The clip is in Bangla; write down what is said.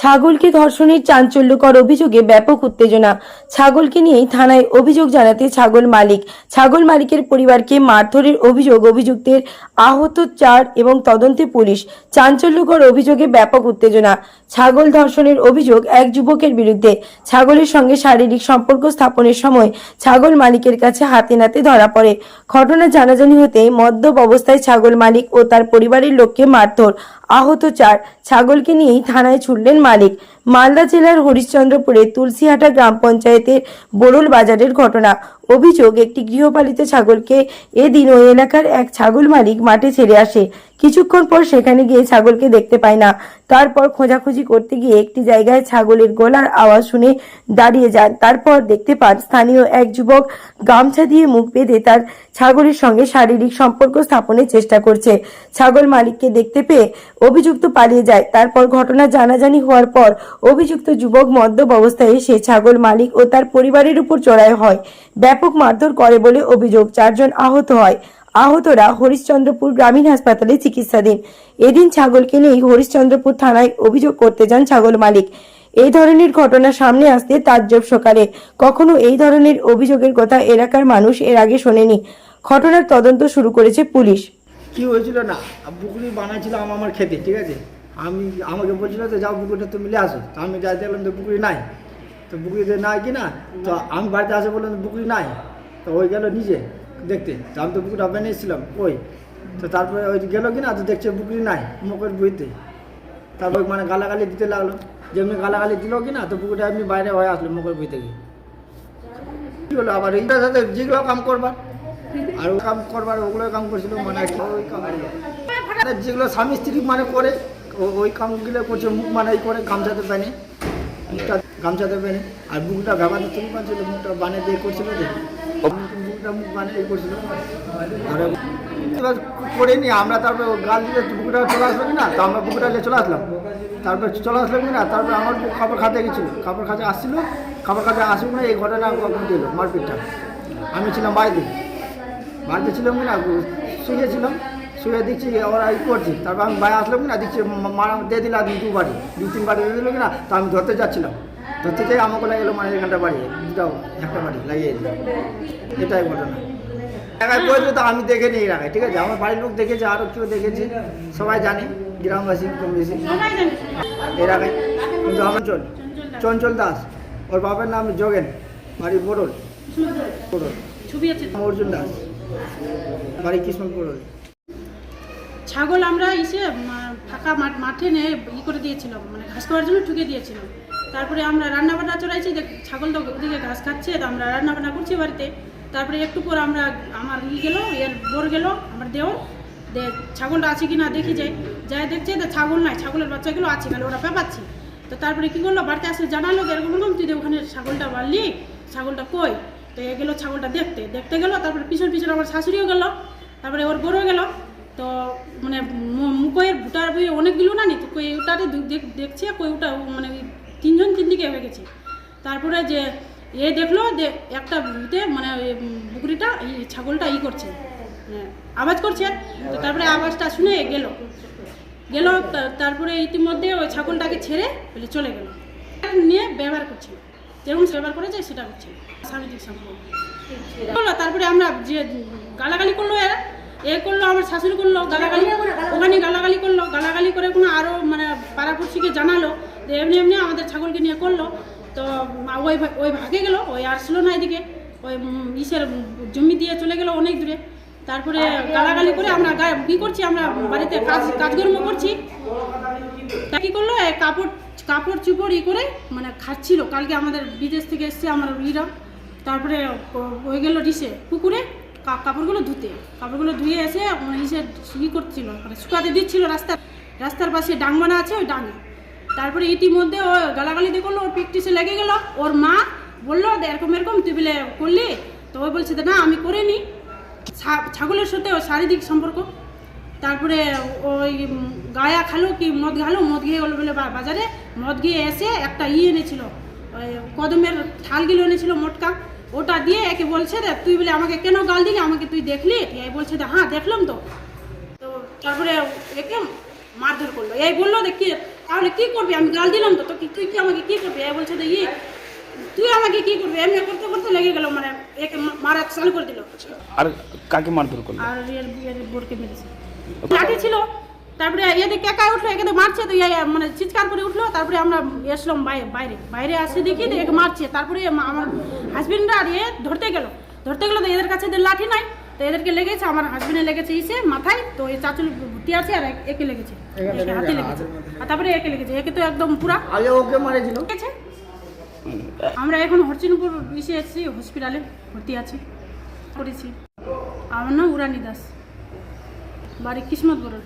ছাগলকে ধর্ষণের চাঞ্চল্যকর অভিযোগে ব্যাপক উত্তেজনা। ছাগলকে নিয়েই থানায় অভিযোগ জানাতে ছাগল মালিক। ছাগল মালিকের পরিবারকে মারধরের অভিযোগ অভিযুক্তের আহত চার এবং তদন্তে পুলিশ। চাঞ্চল্যকর অভিযোগে ব্যাপক উত্তেজনা। ছাগল ধর্ষণের অভিযোগ এক যুবকের বিরুদ্ধে। ছাগলের সঙ্গে শারীরিক সম্পর্ক স্থাপনের সময় ছাগল মালিকের কাছে হাতে নাতে ধরা পড়ে। ঘটনা জানাজানি হতে মদ্যপ অবস্থায় ছাগল মালিক ও তার পরিবারের লোককে মারধর। আহত চার ছাগলকে নিয়েই থানায় ছুটলেন মালিক। মালদা জেলার হরিশ্চন্দ্রপুরে তুলসীহাটা গ্রাম পঞ্চায়েতের বোরল বাজারের ঘটনা। অভিযোগ, একটি গৃহপালিত ছাগলকে এদিন ওই এলাকার এক ছাগল মালিক মাঠে ছেড়ে আসে। কিছুক্ষণ পর সেখানে গিয়ে ছাগলকে দেখতে পায় না। তারপর খোঁজাখুঁজি করতে গিয়ে একটি জায়গায় ছাগলের গলার আওয়াজ শুনে দাঁড়িয়ে যান। তারপর দেখতে পান, স্থানীয় এক যুবক গামছা দিয়ে মুখ বেঁধে তার ছাগলের সঙ্গে শারীরিক সম্পর্ক স্থাপনের চেষ্টা করছে। ছাগল মালিককে দেখতে পেয়ে অভিযুক্ত পালিয়ে যায়। তারপর ঘটনা জানাজানি হওয়ার পর অভিযুক্ত যুবক মদ্যপ অবস্থায় এসে ছাগল মালিক ও তার পরিবারের উপর চড়াই হয়। ব্যাপক মারধর করে বলে অভিযোগ। চারজন আহত হয়। আহতরা হরিশ্চন্দ্রপুর গ্রামীণ হাসপাতালে চিকিৎসাধীন। এদিন ছাগলকে নিয়েই হরিশ্চন্দ্রপুর থানায় অভিযোগ করতে যান ছাগল মালিক। এই ধরনের ঘটনা সামনে আসতে তাজ্জব সকালে। কখনো এই ধরনের অভিযোগের কথা এলাকার মানুষ এর আগে শোনেনি। ঘটনার তদন্ত শুরু করেছে পুলিশ। কি হয়েছিল না? বুকুরি বানাইছিল আমার খেতে, ঠিক আছে? আমি, আমাকে বলছিল তো যাও বুকুরিটা তুমি নিয়ে আসো। আমি যাই দেখলাম তো বুকুরি নাই। তো বুকুরিতে নাই কি না তো আমি বাড়িতে আসে বললাম বুকুরি নাই। তো ওই গেল নিজে দেখতে। তো আমি তো বুকুটা বানিয়েছিলাম ওই। তো তারপরে ওই গেল কি না তো দেখছে বুকুরি নাই মুখের বইতে তারপর মানে গালাগালি দিতে লাগল। যেমনি গালাগালি দিল কি না তো বুকুটা এমনি বাইরে হয়ে আসলো মুখের বই থেকে কি হলো আবার এইটার সাথে যেগুলো কাম করবার? আর ও কাম করবার ওগুলো কাম করছিল মানে ওই কাম মানে যেগুলো স্বামী স্ত্রী মানে করে ওই কামগুলো করছে মুখ মানাই করে গামছাতে পেনে। মুখটা গামছাতে পেনে আর বুকটা গাবাতে তুমি পাচ্ছিল মুখটা বানিয়ে দিয়ে করছিল বুকটা মুখ বানিয়ে করছিল। আর এবার করিনি আমরা তারপরে গাল দিলে বুকটা চলে আসলো না তো আমরা বুকটা নিয়ে চলে আসলাম। তারপরে চলে আসলো না তারপরে আমার কাপড় খাতে গেছিল কাপড় খাতে আসছিল কাপড় খাতে আসুক না এই ঘটনা দিল, মারপিটটা। আমি ছিলাম বাড়িতে। বাড়িতে ছিলাম না শুয়েছিলাম শুয়ে দেখছি ওরা ই করছি। তারপর আমি বাইরে আসলাম কি না দেখছি মারা দিয়ে দিল দু বাড়ি দু তিন বাড়ি দিয়ে দিল কি না তো আমি ধরতে যাচ্ছিলাম। ধরতে যাই আমাকে লাগে এলো মানে এখানটা বাড়ি দুটাও একটা বাড়ি লাগিয়ে দিল এটাই ঘটনা। এলাকায় বলছে তো আমি দেখে নিই এলাকায় ঠিক আছে? আমার বাড়ির লোক দেখেছে আরও কেউ দেখেছে সবাই জানে গ্রামবাসী কম বেশি এলাকায় কিন্তু আমার চল চঞ্চল দাস ওর বাবার নাম যোগেন বাড়ি বড়ল বড়ল ছবি আছে অর্জুন দাস বাড়ি কৃষ্ণ বড়ল ছাগল আমরা এসে ফাঁকা মাঠ, মাঠে নিয়ে ই করে দিয়েছিলাম মানে ঘাস খাওয়ার জন্য ঠুকে দিয়েছিলাম। তারপরে আমরা রান্না বান্না চড়াইছি ছাগল তো ওদিকে ঘাস খাচ্ছে, তো আমরা রান্না বান্না করছি বাড়িতে। তারপরে একটু পর আমরা, আমার ই গেল, এর বোর গেলো, আমার দেওর, দে, ছাগলটা আছে কি না দেখি যাই। যাই দেখছে, তো ছাগল নাই, ছাগলের বাচ্চাগুলো আছে, খালি ওরা পেপাচ্ছি। তো তারপরে কী করল, বাড়িতে আসলে, জানালো এরকম এরকম, তুই ওখানে ছাগলটা বাড়লি, ছাগলটা কই? তো এ গেলো ছাগলটা দেখতে দেখতে গেলো, তারপরে পিছন পিছন আমার শাশুড়িও গেলো। তারপরে ওর বড়ও বই অনেকগুলো না নি তো কই ওটারে দেখছে কই ওটা মানে তিনজন তিন দিকে হয়ে গেছে। তারপরে যে এ দেখল যে একটা ভূতে মানে ওই বুকরিটা এই ছাগলটা ই করছে মানে আওয়াজ করছে। তো তারপরে আওয়াজটা শুনে গেল। গেল তারপরে ইতিমধ্যে ওই ছাগলটাকে ছেড়ে বলে চলে গেল। নিয়ে ব্যবহার করছিল, যেরকম সে ব্যবহার করেছে সেটা করছে শারীরিক সম্পর্ক। তারপরে আমরা যে গালাগালি করল এরা, এ করল, আমার শাশুড়ি করল, গালাগালি। করল করে কোনো আরও মানে পাড়াপড়শিকে জানালো, যে এমনি এমনি আমাদের ছাগলকে নিয়ে করল। তো ওই ওই ভাগে গেল, ওই আসলো না এদিকে। ওই ইসের জমি দিয়ে চলে গেল অনেক দূরে। তারপরে গালাগালি করে আমরা কি করছি, আমরা বাড়িতে কাজ, কাজকর্ম করছি। তা কি করল কাপড় কাপড় চুপড় ই করে মানে খাচ্ছিল। কালকে আমাদের বিদেশ থেকে এসছে আমার ইরা তারপরে হয়ে গেল ডিসে পুকুরে কাপড়গুলো ধুতে। কাপড়গুলো ধুয়ে এসে মানে ইসে ই করছিল মানে শুকাতে দিচ্ছিল রাস্তা রাস্তার পাশে ডাংবানা আছে, ওই ডাঙে। তারপরে ইতিমধ্যে ও গালাগালি দিয়ে করল, ওর পিকটিসে লেগে গেল। ওর মা বলল এরকম এরকম, তুই বলে করলি? তো ওই বলছে, না, আমি করিনি। ছাগলের সাথে ওর শারীরিক সম্পর্ক। তারপরে ওই গায়া খালো কি, মদ খালো, মদ খেয়ে গেলো বলে বাজারে। মদ গিয়ে এসে একটা ই এনেছিল, ওই কদমের থালগুলো এনেছিল মোটকা। ওটা দিয়ে একে বলছে রে তুই বলে আমাকে কেন গাল দিলি? আমাকে তুই দেখলি? এই বলছে হ্যাঁ দেখলাম তো। তো তারপরে একে মারধর করল। এই বলল দেখি তাহলে কি করবি? আমি গাল দিলাম তো তো কি- তুই কি আমাকে কি করবি? এ বলছে ইয়ে তুই আমাকে কি করবি? এমনি করতে করতে লেগে গেল মানে একে মারা চালু করে দিল। আর কাকে মারধর করল? আর এর এর বোরকে মেরেছে। লাঠি ছিল তারপরে এদিকে একাই উঠল একে তো মারছে তো ইয়ে মানে চিৎকার করে উঠল তারপরে আমরা এসলাম বাইরে বাইরে। বাইরে আসে দেখি তো একে মারছে তারপরে আমার হাজবেন্ডরা আর এ ধরতে গেল। ধরতে গেলো তো এদের কাছে এদের লাঠি নাই তো এদেরকে লেগেছে আমার হাজবেন্ডে লেগেছে ইসে মাথায় তো এই চাচুল ভর্তি আছে আর এক- একে লেগেছে। হাতে লেগেছে। আর তারপরে একে লেগেছে একে তো একদম পুরা। আগে ওকে মারেছিল। আমরা এখন হরচিনপুর ইসে এসেছি হসপিটালে ভর্তি আছি করেছি। আমার নাম উরানি দাস। বাড়ি কিসমত বড়